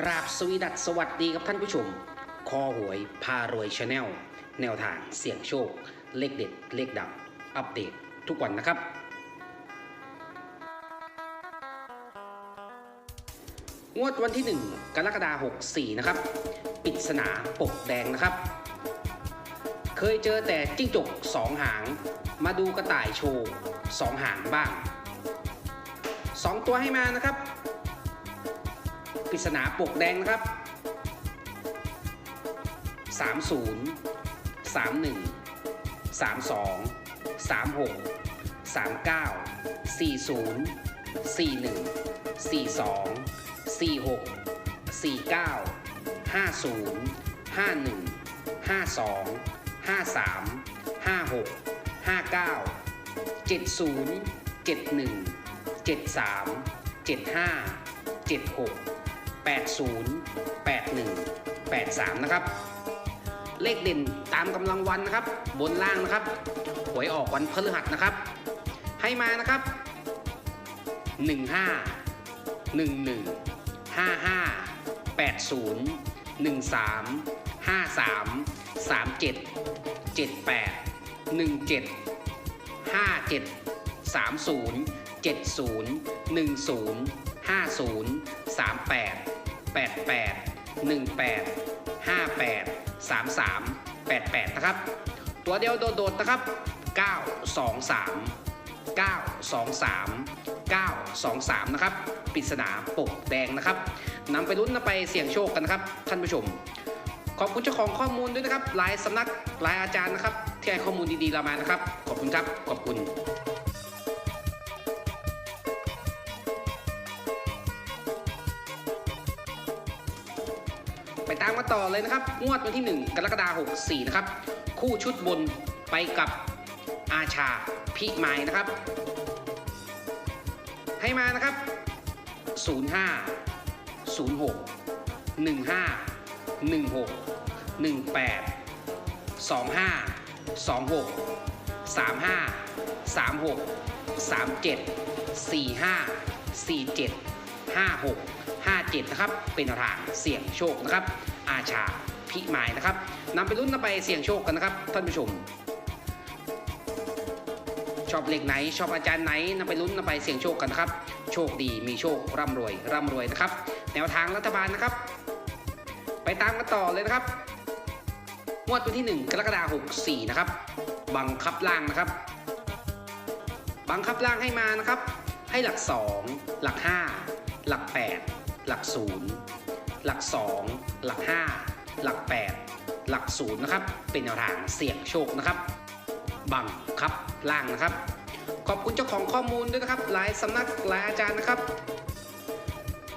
กราบสวีดัสสวัสดีครับท่านผู้ชม คอหวยพารวยชาแนลแนวทางเสี่ยงโชค เลขเด็ด เลขดังอัปเดตทุกวันนะครับ งวดวันที่ 1 กรกฎาคม64 นะครับปริศนาปกแดงนะครับ เคยเจอแต่จิ้งจกสองหาง มาดูกระต่ายโชว์สองหางบ้างสองตัวให้มานะครับ ปริศนาปกแดงนะครับ 30 31 32 36 39 40 41 42 46 49 50 51 52 53 56 59 70 71 73 75 76 80 81 83 นะครับ เลขเด่นตามกำลังวันนะครับ บนล่างนะครับ หวยออกวันพฤหัสนะครับ ให้มานะครับ 15 11 55 80 13 53 37 78 17 57 30 70 10 50 38 88 18 58 33 88 นะครับ ตัวเดียวโดดๆนะครับ 9 2 3 9 2 3 9 2 3 นะครับปริศนาปกแดงนะครับนำไปลุ้นนำไปเสี่ยงโชคกันนะครับ ท่านผู้ชม ขอบคุณเจ้าของข้อมูลด้วยนะครับหลายสำนักหลายอาจารย์นะครับ ที่ให้ข้อมูลดีๆเรามานะครับ ขอบคุณครับ ขอบคุณ ไปตามมาต่อเลยนะครับ งวดวันที่ 1 กรกฎาคม64 นะครับ คู่ชุดบนไปกับอาชาพิมายนะครับ ให้มานะครับ 05 06 15 16 18 25 26 35 36 37 45 47 56 57นะครับ เป็นทางเสี่ยงโชคนะครับ อาชาพิมายนะครับนำไปลุ้นนำไปเสี่ยงโชคกันนะครับ ท่านผู้ชม ชอบเลขไหน ชอบอาจารย์ไหนนำไปลุ้นนำไปเสี่ยงโชคกันนะครับ โชคดีมีโชคร่ำรวยร่ำรวยนะครับ แนวทางรัฐบาลนะครับ ไปตามกันต่อเลยนะครับงวดวันที่ 1 กรกฎาคม64 นะครับ บังคับล่างนะครับ บังคับล่างให้มานะครับ ให้หลัก 2 หลัก 5 หลัก 8 หลัก0หลัก 2 หลัก 5 หลัก 8 หลัก0นะครับ เป็นแนวทางเสี่ยงโชคนะครับ บังครับล่างนะครับ ขอบคุณเจ้าของข้อมูลด้วยนะครับ หลายสำนักหลายอาจารย์นะครับ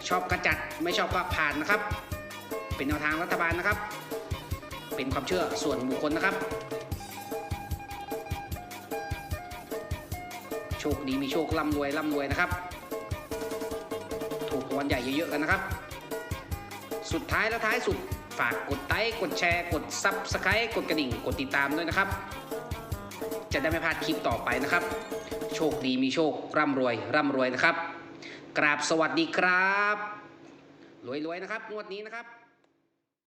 ชอบกระจัดไม่ชอบก็ผ่านนะครับ เป็นแนวทางรัฐบาลนะครับ เป็นความเชื่อส่วนบุคคลนะครับ โชคดีมีโชคร่ำรวยร่ำรวยนะครับ รางวัลใหญ่เยอะๆกันนะครับ สุดท้ายและท้ายสุดฝากกดไลค์กดแชร์ กดซับสไครต์กดกระดิ่ง กดติดตามด้วยนะครับ จะได้ไม่พลาดคลิปต่อไปนะครับ โชคดีมีโชค ร่ำรวย ร่ำรวยนะครับ กราบสวัสดีครับรวยๆนะครับ งวดนี้นะครับ